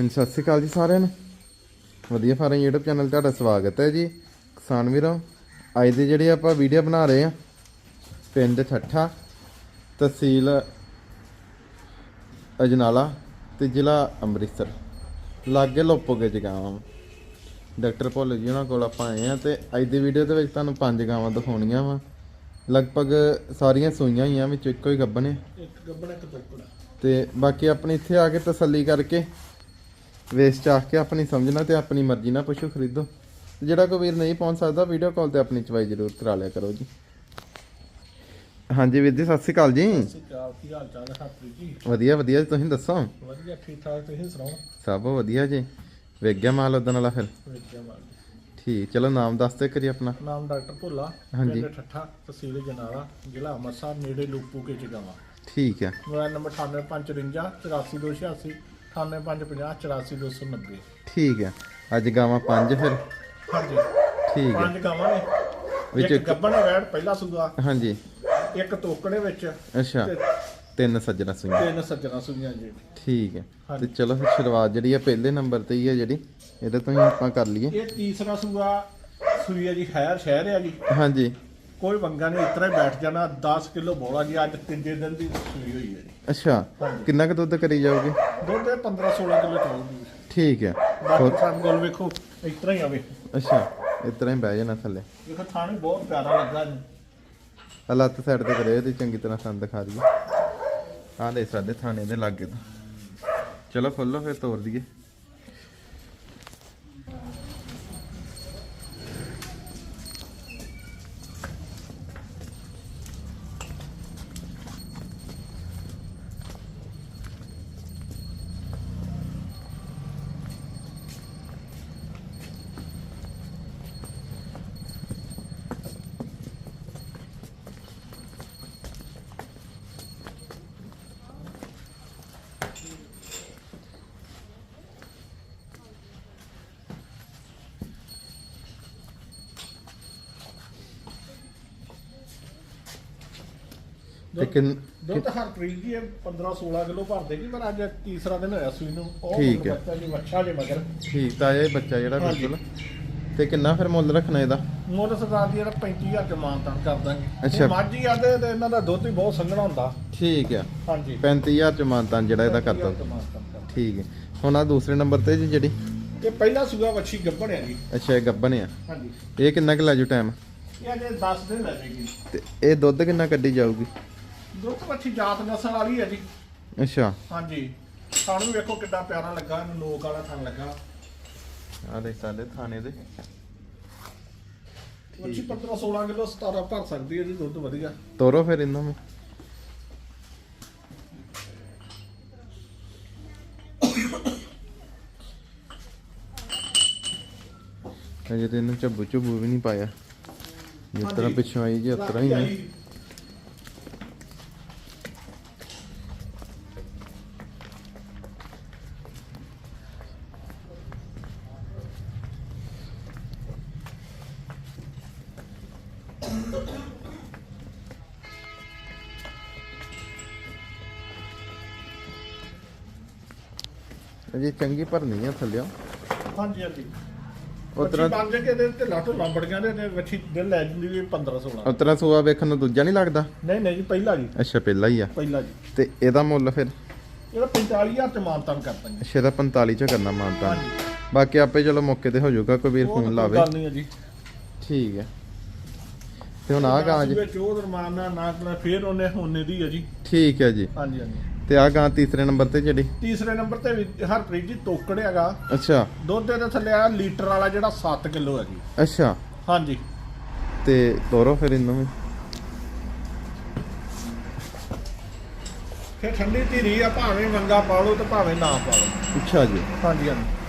ਹਾਂਜੀ ਸਤਿ ਸ਼੍ਰੀ ਅਕਾਲ ਜੀ ਸਾਰਿਆਂ ਨੂੰ। ਵਧੀਆ ਫਾਰਮ YouTube ਚੈਨਲ ਤੁਹਾਡਾ ਸਵਾਗਤ ਹੈ ਜੀ। ਕਿਸਾਨ ਵੀਰੋ ਅੱਜ ਦੀ ਜਿਹੜੀ ਆਪਾਂ ਵੀਡੀਓ ਬਣਾ ਰਹੇ ਆ ਪਿੰਡ ਠੱਠਾ ਤਹਿਸੀਲ ਅਜਨਾਲਾ ਤੇ ਜ਼ਿਲ੍ਹਾ ਅੰਮ੍ਰਿਤਸਰ। ਲਾਗੇ ਲੋਪੋਗੇ ਚ ਗਾਵਾਂ ਡਾਕਟਰ ਭੁੱਲ ਜੀ ਉਹਨਾਂ ਕੋਲ ਆਪਾਂ ਆਏ ਆ ਤੇ ਅੱਜ ਦੀ ਵੀਡੀਓ ਦੇ ਵਿੱਚ ਤੁਹਾਨੂੰ ਪੰਜ ਗਾਵਾਂ ਦਿਖਾਉਣੀਆਂ ਵਾ। ਲਗਭਗ ਸਾਰੀਆਂ ਸੂਈਆਂ ਹੀ ਆ ਵਿੱਚ ਇੱਕੋ ਹੀ ਗੱਭਣ। ਹੈ ਇੱਕ ਗੱਬਣਾ ਇੱਕ ਤੋਕੜਾ। ਤੇ ਬਾਕੀ ਆਪਣੀ ਇੱਥੇ ਆ ਕੇ ਤਸੱਲੀ ਕਰਕੇ ਵੇਸ ਚਾਹ ਕੇ ਆਪਣੀ ਸਮਝਣਾ ਤੇ ਆਪਣੀ ਮਰਜ਼ੀ ਨਾਲ ਪਸ਼ੂ ਖਰੀਦੋ। ਤੇ ਜਿਹੜਾ ਕੋਈ ਵੀਰ ਨਹੀਂ ਪਹੁੰਚ ਸਕਦਾ ਵੀਡੀਓ ਕਾਲ ਤੇ ਆਪਣੀ ਚਵਾਈ ਜ਼ਰੂਰ ਕਰਾ ਲਿਆ ਕਰੋ ਜੀ। ਹਾਂਜੀ ਵੀਰ ਜੀ ਸਤਿ ਸ਼੍ਰੀ ਅਕਾਲ ਜੀ। ਸਤਿ ਚਾਲ ਕੀ ਹਾਲ ਚਾਲ ਹੈ ਹਰਪ੍ਰੀਤ ਜੀ? ਵਧੀਆ ਵਧੀਆ ਜੀ, ਤੁਸੀਂ ਦੱਸੋ? ਵਧੀਆ ਠੀਕ ਠਾਕ ਤੁਸੀਂ ਸੁਣਾਓ? ਸਭ ਵਧੀਆ ਜੀ। ਵੇਖ ਗਿਆ ਮਾਲ ਉਦਣ ਵਾਲਾ ਫਿਰ? ਮਾਲ ਠੀਕ ਚਲੋ ਨਾਮ ਦੱਸ ਦੇ ਕਰੀ ਆਪਣਾ। ਨਾਮ ਡਾਕਟਰ ਭੋਲਾ ਹਾਂਜੀ। ਠੱਠਾ ਤਹਿਸੀਲ ਜਨਾਲਾ ਜ਼ਿਲ੍ਹਾ ਅੰਮ੍ਰਿਤਸਰ ਨੇੜੇ ਲੂਪੂ ਕੇ ਜਗਾਵਾ ਠੀਕ ਹੈ। ਮੋਬਾਈਲ ਨੰਬਰ 9854 84286 9850 84290 ਠੀਕ ਹੈ। ਅੱਜ ਗਾਵਾਂ ਪੰਜ ਫਿਰ? ਹਾਂਜੀ। ਠੀਕ ਹੈ। ਪੰਜ ਗਾਵਾਂ ਨੇ। ਵਿੱਚ ਇੱਕ ਗੱਬਣ ਵੈੜ ਪਹਿਲਾ ਸੂਗਾ ਹਾਂਜੀ। ਇੱਕ ਤੋਕੜੇ ਵਿੱਚ। ਅੱਛਾ। ਤਿੰਨ ਸੱਜਣਾ ਸੁਈਆਂ। ਤਿੰਨ ਸੱਜਣਾ ਸੂਈਆਂ ਜੀ। ਠੀਕ ਹੈ। ਤੇ। ਚਲੋ ਫਿਰ ਸ਼ੁਰੂਆਤ ਜਿਹੜੀ ਆ ਪਹਿਲੇ ਨੰਬਰ ਤੇ ਹੀ ਹੈ ਜਿਹੜੀ। ਇਹਦੇ ਤੋਂ ਹੀ ਆਪਾਂ ਕਰ ਲਈਏ। ਇਹ ਤੀਸਰਾ ਸੂਗਾ ਸੂਈ ਹੈ ਜੀ ਖੈਰ ਸ਼ਹਿਰ ਹੈ ਜੀ। ਹਾਂਜੀ। ਕੋਈ ਵੰਗਾ ਨਹੀਂ ਇਤਰਾ ਹੀ ਬੈਠ ਜਾਣਾ। 10 ਕਿਲੋ ਬੋਲਾ ਜੀ ਅੱਜ ਤੀਜੇ ਦਿਨ ਦੀ ਸੂਈ ਹੋਈ ਹੈ ਅੱਛਾ। ਕਿੰਨਾ ਕੁ ਦੁੱਧ ਕਰੀ ਜਾਓਗੇ ਦੁੱਧ ਇਹ 15 16 ਕਿਲੋ ਚਾਹੀਦੀ ਠੀਕ ਹੈ। ਬਾਕੀ ਸਾਨੂੰ ਕੋਲ ਵੇਖੋ ਇਤਰਾ ਹੀ ਆਵੇ। ਅੱਛਾ ਇਸ ਤਰ੍ਹਾਂ ਹੀ ਬਹਿ ਜਾਣਾ ਥੱਲੇ। ਵੇਖੋ ਥਾਣੇ ਬਹੁਤ ਪਿਆਰਾ ਲੱਗਾ ਜੀ ਆ ਲੱਤ ਸਾਈਡ ਤੇ ਕਰੇ ਇਹਦੀ ਚੰਗੀ ਤਰ੍ਹਾਂ ਸੰਦ ਦਿਖਾ ਦਈਏ। ਆਹ ਦੇ ਸਾਡੇ ਥਾਣੇ ਦੇ ਲਾਗੇ ਤੋਂ। ਚਲੋ ਖੋਲੋ ਫਿਰ ਤੋੜ ਦਈਏ। ਤੇ ਕਿੰਨ ਦੁੱਧ ਹਰਪ੍ਰੀਤ ਜੀ ਇਹ 15 16 ਕਿਲੋ ਭਰ ਦੇਗੀ ਪਰ ਅੱਜ ਤੀਸਰਾ ਦਿਨ ਹੋਇਆ ਸੂਈ ਨੂੰ। ਉਹ ਠੀਕ ਹੈ। ਬੱਚਾ ਜੀ ਵੱਛਾ ਜੇ ਮਗਰ। ਠੀਕ ਤਾਂ ਇਹ ਬੱਚਾ ਜਿਹੜਾ ਹਾਂਜੀ। ਬਿਲਕੁਲ। ਤੇ ਕਿੰਨਾ ਫਿਰ ਮੁੱਲ ਰੱਖਣਾ ਇਹਦਾ? ਮੁੱਲ ਸਰਦਾਰ ਜੀ ਇਹਦਾ 35000 ਚ ਮਾਨਤਾਨ ਕਰ ਦਾਂਗੇ। ਅੱਛਾ। ਇਹ ਮਾਝੀ ਆ ਤੇ ਤੇ ਇਹਨਾਂ ਦਾ ਦੁੱਧ ਵੀ ਬਹੁਤ ਸੰਘਣਾ ਹੁੰਦਾ। ਠੀਕ ਆ। ਹਾਂਜੀ। 35000 ਚ ਮਾਨਤਾਨ ਜਿਹੜਾ ਇਹਦਾ ਕਰ ਦੋ 35,000 ਚ ਮਾਨਤਾਨ ਕਰ ਦਾਂਗੇ। ਠੀਕ ਹੈ। ਹੁਣ ਆ ਦੂਸਰੇ ਨੰਬਰ ਤੇ ਜੀ ਜਿਹੜੀ? ਇਹ ਪਹਿਲਾ ਸੂਆ ਵੱਛੀ ਗੱਭਣ ਹੈ ਜੀ। ਅੱਛਾ ਇਹ ਗੱਬਨ ਆ। ਹਾਂਜੀ। ਇਹ ਕਿੰਨਾ ਕੁ ਲਾਜੂ ਟਾਈਮ ਇਹ ਅਜੇ 10 ਦਿਨ ਲੱਗੇਗੀ ਤੇ ਇਹ ਦੁੱਧ ਕਿੰਨਾ ਕੱਢੀ ਜਾਊਗੀ? ਦੁੱਧ ਵੱਛੀ ਜਾਤ ਨਸਲ ਵਾਲੀ ਹੈ ਜੀ। ਅੱਛਾ। ਹਾਂਜੀ। ਸਾਨੂੰ ਵੀ ਵੇਖੋ ਕਿੱਡਾ ਪਿਆਰਾ ਲੱਗਾ ਇਹਨੂੰ ਲੋਕ ਵਾਲਾ ਥਣ ਲੱਗਾ। ਆ ਦੇ ਸਾਡੇ ਥਾਣੇ ਦੇ। ਵੱਛੀ 15 16 ਕਿਲੋ 17 ਭਰ ਸਕਦੀ ਹੈ ਜੀ ਦੁੱਧ ਵਧੀਆ। ਤੋਰੋ ਫਿਰ ਇਹਨਾਂ ਨੂੰ ਅਜੇ ਤੇ ਇਹਨੂੰ ਝੱਬੂ ਝੱਬੂ ਵੀ ਨਹੀਂ ਪਾਇਆ। ਜਿਸ ਤਰ੍ਹਾਂ। ਪਿੱਛੋਂ ਆਈ ਜੀ ਉਸ ਤਰ੍ਹਾਂ ਹੀ ਹੈ। ਅਜੇ ਚੰਗੀ ਭਰਨੀ ਆ ਥੱਲਿਓ। ਹਾਂਜੀ ਹਾਂਜੀ। ਉਹ ਵੱਛੀ ਤਰ੍ਹਾਂ ਬਣ ਜੇ ਕਿ ਇਹਦੇ ਤੇ ਲਾਟੋ ਲੰਬੜੀਆਂ ਦੇ ਤੇ ਵੱਛੀ ਦਿਨ ਲੈ ਜਾਂਦੀ ਵੀ 15 16 ਉਸ ਤਰ੍ਹਾਂ ਸੂਆ ਵੇਖਣ ਨੂੰ ਦੂਜਾ ਨਹੀਂ ਲੱਗਦਾ? ਨਹੀਂ ਨਹੀਂ ਜੀ ਪਹਿਲਾ ਜੀ। ਅੱਛਾ ਪਹਿਲਾ ਹੀ ਆ। ਪਹਿਲਾ ਜੀ। ਤੇ ਇਹਦਾ ਮੁੱਲ ਫਿਰ? ਇਹਦਾ 45000 ਚ ਮਾਨਤਾਨ ਕਰ ਦਾਂਗੇ ਅੱਛਾ ਇਹਦਾ 45 ਚ ਕਰਨਾ ਮਾਨਤਾ ਬਾਕੀ ਆਪੇ ਚਲੋ ਮੌਕੇ ਤੇ ਹੋ ਜਾਊਗਾ ਕੋਈ ਵੀਰ ਫੋਨ ਤਾਂ ਲਾਵੇ। ਗੱਲ ਨਹੀਂ ਹੈ ਜੀ। ਠੀਕ ਹੈ। ਤੇ ਹੁਣ ਆ ਗਾਂ ਜੀ ਵਿੱਚ ਉਹ ਰਮਾਨਾ ਨਾ ਕਰਨਾ ਫਿਰ ਉਹਨੇ ਹੋਨੇ ਦੀ ਹੈ ਜੀ। ਠੀਕ ਹੈ ਜੀ। ਹਾਂਜੀ ਹਾਂਜੀ। ਤੇ ਆ ਗਾਂ ਤੀਸਰੇ ਨੰਬਰ ਤੇ ਜਿਹੜੀ? ਤੀਸਰੇ ਨੰਬਰ ਤੇ ਵੀ ਹਰਪ੍ਰੀਤ ਜੀ ਤੋਕੜ ਹੈਗਾ। ਅੱਛਾ। ਦੁੱਧ ਦੇ ਥੱਲੇ ਆ ਲੀਟਰ ਵਾਲਾ ਜਿਹੜਾ 7 ਕਿਲੋ ਹੈ ਜੀ। ਅੱਛਾ। ਹਾਂਜੀ। ਤੇ ਤੋਰੋ ਫਿਰ ਇਹਨੂੰ ਵੀ। ਫਿਰ ਠੰਡੀ ਧੀਰੀ ਆ ਭਾਵੇਂ ਵੰਗਾ ਪਾ ਲਓ ਤੇ ਭਾਵੇਂ ਨਾ ਪਾ ਲਓ। ਅੱਛਾ ਜੀ। ਹਾਂਜੀ ਹਾਂਜੀ।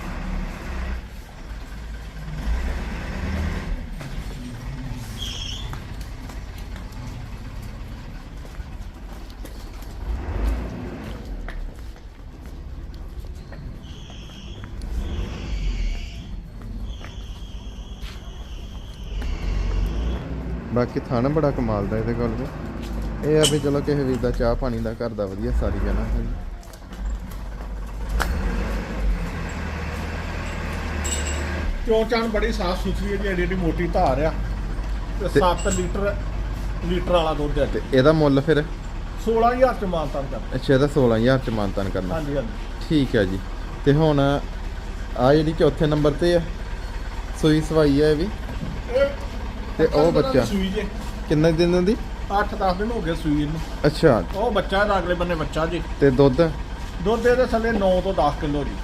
ਬਾਕੀ ਥਾਣਾ ਬੜਾ ਕਮਾਲ ਦਾ ਇਹਦੇ ਕੋਲ ਵੀ। ਇਹ ਆ ਵੀ ਚਲੋ ਕਿਸੇ ਵੀਰ ਦਾ ਚਾਹ ਪਾਣੀ ਦਾ ਘਰ ਦਾ ਵਧੀਆ ਸਾਰੀ ਜਾਣਾ ਹੈ ਚੋਂ ਚਾਨ ਬੜੀ ਸਾਫ਼ ਸੁਥਰੀ ਹੈ ਜੀ ਐਡੀ ਐਡੀ ਮੋਟੀ ਧਾਰ ਆ। ਤੇ ਤੇ- 7 ਲੀਟਰ ਲੀਟਰ ਵਾਲਾ ਦੁੱਧ ਹੈ। ਤੇ ਇਹਦਾ ਮੁੱਲ ਫਿਰ? 16000 ਚ ਮਾਨਤਾਨ ਕਰ ਅੱਛਾ ਇਹਦਾ 16000 ਚ ਮਾਨਤਨ ਕਰਨਾ। ਹਾਂਜੀ ਹਾਂਜੀ। ਠੀਕ ਹੈ ਜੀ। ਤੇ ਹੁਣ ਆ ਜਿਹੜੀ ਚੌਥੇ ਨੰਬਰ ਤੇ ਆ ਸੂਈ ਸਵਾਈ ਹੈ ਇਹ ਵੀ? ਤੇ ਉਹ ਬੱਚਾ? ਸੂਈ ਜੇ। ਕਿੰਨੇ ਦਿਨ ਦੀ? 8-10 ਦਿਨ ਹੋ ਗਏ ਸੂਈ ਨੂੰ ਅੱਛਾ। ਉਹ ਬੱਚਾ ਇਹਦਾ ਅਗਲੇ ਬੰਨੇ ਬੱਚਾ ਜੀ। ਤੇ ਦੁੱਧ? ਦੁੱਧ ਇਹਦੇ ਥੱਲੇ 9 ਤੋਂ 10 ਕਿਲੋ ਜੀ।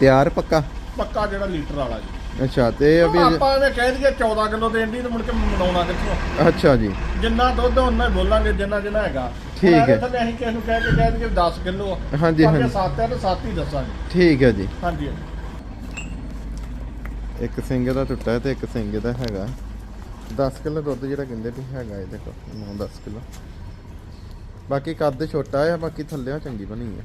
ਤਿਆਰ ਪੱਕਾ? ਪੱਕਾ ਜਿਹੜਾ ਲੀਟਰ ਵਾਲਾ ਜੀ। ਅੱਛਾ ਤੇ ਵੀ ਆਪਾਂ ਇਹਨੇ ਕਹਿ ਦਈਏ 14 ਕਿਲੋ ਦੇਣ ਦੀ ਤੇ ਮੁੜ ਕੇ ਮਨਾਉਣਾ ਕਿੱਥੋਂ? ਅੱਛਾ ਜੀ। ਜਿੰਨਾ ਦੁੱਧ ਉਹਨਾਂ ਹੀ ਬੋਲਾਂਗੇ ਜਿੰਨਾ ਜਿੰਨਾ ਹੈਗਾ। ਠੀਕ ਹੈ। ਥੱਲੇ ਅਸੀਂ ਕਿਸੇ ਨੂੰ ਕਹਿ ਕੇ ਕਹਿ ਦਈਏ 10 ਕਿਲੋ। ਹਾਂਜੀ, ਹਾਂਜੀ। 7 ਹੈ ਤਾਂ 7 ਹੀ ਦੱਸਾਂਗੇ। ਠੀਕ ਹੈ ਜੀ। ਹਾਂਜੀ। ਇੱਕ ਸਿੰਘ ਦਾ ਟੁੱਟਾ ਤੇ ਇੱਕ ਸਿੰਘ ਦਾ ਹੈਗਾ। 10 ਕਿਲੋ ਦੁੱਧ ਜਿਹੜਾ ਕਹਿੰਦੇ ਵੀ ਹੈਗਾ ਇਹਦੇ ਕੋਲ 9-10 ਕਿਲੋ। ਬਾਕੀ ਕੱਦ ਛੋਟਾ ਹੈ ਬਾਕੀ ਥੱਲੇ ਚੰਗੀ ਬਣੀ ਹੈ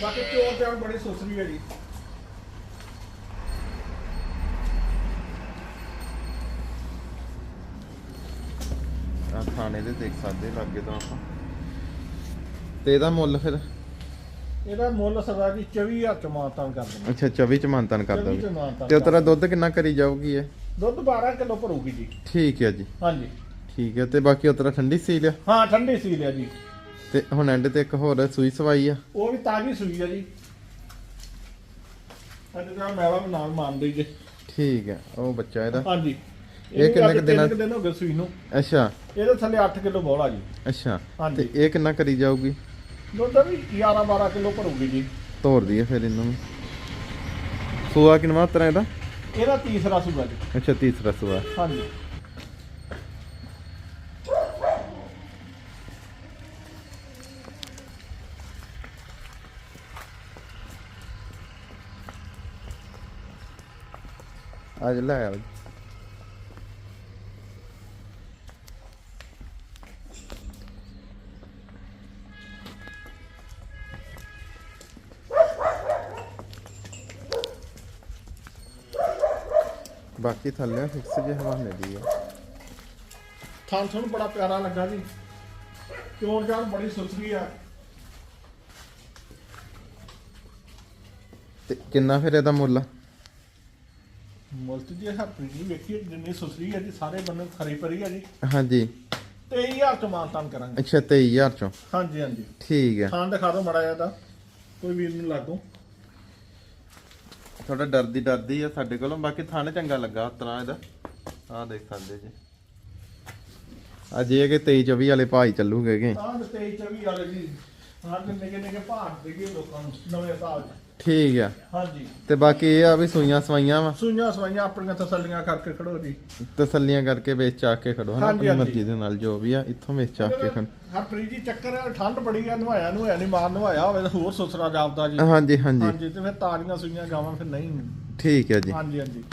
ਬਾਕੀ ਚੋਰ ਤੇ ਬੜੀ ਸੁਸਰੀ ਹੈ ਜੀ। ਆ ਥਾਣੇ ਦੇ ਦੇਖ ਸਕਦੇ ਲੱਗੇ ਤਾਂ ਆਪਾਂ। ਤੇ ਇਹਦਾ ਮੁੱਲ ਫਿਰ? ਇਹਦਾ ਮੁੱਲ ਸਰਦਾਰ ਜੀ 24000 ਚ ਮਾਨਤਾਨ ਕਰ ਦਿੰਦੇ। ਅੱਛਾ 24 ਚ ਮਾਨਤਨ ਕਰ 24 ਚ ਦੋਗੇ। ਮਾਨਤਾਨ ਤੇ ਉਹ ਤੇਰਾ ਦੁੱਧ ਕਿੰਨਾ ਕਰੀ ਜਾਊਗੀ ਇਹ? ਦੁੱਧ 12 ਕਿਲੋ ਭਰੂਗੀ ਜੀ। ਠੀਕ ਹੈ ਜੀ। ਹਾਂਜੀ। ਠੀਕ ਹੈ ਤੇ ਬਾਕੀ ਉਹ ਤੇਰਾ ਠੰਡੀ ਸੀ ਲਿਆ? ਹਾਂ ਠੰਡੀ ਸੀ ਲਿਆ ਜੀ। ਤੇ ਹੁਣ ਐਂਡ ਤੇ ਇੱਕ ਹੋਰ ਸੂਈ ਸਵਾਈ ਆ? ਉਹ ਵੀ ਤਾਜ਼ੀ ਸੂਈ ਆ ਜੀ। ਅੱਜ ਦਾ ਮੈਲਾ ਵੀ ਨਾਲ ਮੰਨ ਲਈ ਜੇ। ਠੀਕ ਹੈ ਉਹ ਬੱਚਾ ਇਹਦਾ? ਹਾਂਜੀ। ਇਹ ਕਿੰਨੇ ਕੁ ਦਿਨਾਂ- ਦਿਨ ਹੋ ਗਏ ਸੂਈ ਨੂੰ। ਅੱਛਾ। ਇਹਦੇ ਥੱਲੇ 8 ਕਿਲੋ ਬੋਲਾ ਜੀ। ਅੱਛਾ। ਹਾਂਜੀ। ਤੇ ਇਹ ਕਿੰਨਾ ਕਰੀ ਜਾਊਗੀ? ਦੁੱਧ ਵੀ 11 12 ਕਿਲੋ ਭਰੂਗੀ ਜੀ। ਤੋੜ ਦਈਏ ਫਿਰ ਇਹਨੂੰ ਵੀ। ਸੂਆ ਕਿੰਨਾ ਤਰ੍ਹਾਂ ਇਹਦਾ? ਇਹਦਾ ਤੀਸਰਾ ਸੂਆ ਜੀ। ਅੱਛਾ ਤੀਸਰਾ ਸੂਆ। ਹਾਂਜੀ। ਅੱਜ ਲੈ ਆਓ ਬਾਕੀ ਥੱਲੇ ਫਿਕਸ ਜੇ ਹਵਾਨੇ ਦੀ ਆ। ਥਾਂ ਤੁਹਾਨੂੰ ਬੜਾ ਪਿਆਰਾ ਲੱਗਾ ਜੀ। ਚੋਣ ਜਾਨ ਬੜੀ ਸੁਸਰੀ ਆ। ਤੇ ਕਿੰਨਾ ਫਿਰ ਇਹਦਾ ਮੁੱਲ? ਆ? ਮੁਲਤ ਜੀ ਹਰਪ੍ਰੀਤ ਜੀ ਵੇਖੀਏ ਜਿੰਨੀ ਸੁਸਰੀ ਹੈ ਜੀ ਸਾਰੇ ਬੰਨੇ ਖਰੀ ਪਰੀ ਹੈ ਜੀ। ਹਾਂਜੀ। 23000 ਚ ਮਾਨਤਾਨ ਕਰਾਂਗੇ। ਅੱਛਾ 23000 ਚੋਂ। ਹਾਂਜੀ ਹਾਂਜੀ। ਠੀਕ ਹੈ ਥਾਂ ਦਿਖਾ ਦਿਓ ਮੜਾ ਜਿਹਾ ਕੋਈ ਵੀਰ ਨੂੰ ਲਾਗੋ। ਥੋੜਾ ਡਰਦੀ ਡਰਦੀ ਆ ਸਾਡੇ ਕੋਲੋਂ, ਬਾਕੀ ਥਣ ਚੰਗਾ ਲੱਗਾ ਉਤਰਾ ਇਹਦਾ। ਆਹ ਦੇਖ ਸਕਦੇ ਜੀ। ਅੱਜ ਇਹ ਕਿ 23 24 ਵਾਲੇ ਭਾਈ ਚੱਲੂਗੇ ਕਿ? ਤਾਂ 23 24 ਵਾਲੇ ਜੀ। ਹਾਂ ਨਿੱਕੇ ਨਿੱਕੇ ਭਾਗ ਦੇਈਏ ਲੋਕਾਂ ਨੂੰ, ਨਵੇਂ ਸਾਲ 'ਚ। ਠੀਕ ਆ। ਹਾਂਜੀ। ਤੇ ਬਾਕੀ ਇਹ ਆ ਵੀ ਸੂਈਆਂ ਸਵਾਈਆਂ ਵਾ। ਸੂਈਆਂ ਸਵਾਈਆਂ ਆਪਣੀਆਂ ਤਸੱਲੀਆਂ ਕਰਕੇ ਖੜੋ ਜੀ। ਤਸੱਲੀਆਂ ਕਰਕੇ ਵੇਚ ਆ ਕੇ ਖੜੋ ਹਨਾ? ਹਾਂਜੀ, ਆਪਣੀ ਹਾਂਜੀ। ਮਰਜ਼ੀ ਦੇ ਨਾਲ ਜੋ ਵੀ ਆ ਇੱਥੋਂ ਵੇਚ ਆ ਕੇ ਖੜ। ਹਰਪ੍ਰੀਤ ਜੀ ਚੱਕਰ ਆ ਠੰਡ ਬੜੀ ਆ ਨਵਾਇਆ ਨਵਾਇਆ ਨਹੀਂ ਮਾਰ ਨਵਾਇਆ ਹੋਵੇ ਤਾਂ ਹੋਰ ਸੁਸਰਾ ਜਾਪਦਾ ਜੀ। ਹਾਂਜੀ ਹਾਂਜੀ। ਹਾਂਜੀ ਤੇ ਫਿਰ ਤਾਜ਼ੀਆਂ ਸੂਈਆਂ ਗਾਵਾਂ ਫਿਰ ਨਹੀਂ। ਠੀਕ ਹੈ ਜੀ। ਹਾਂਜੀ ਹਾਂਜੀ।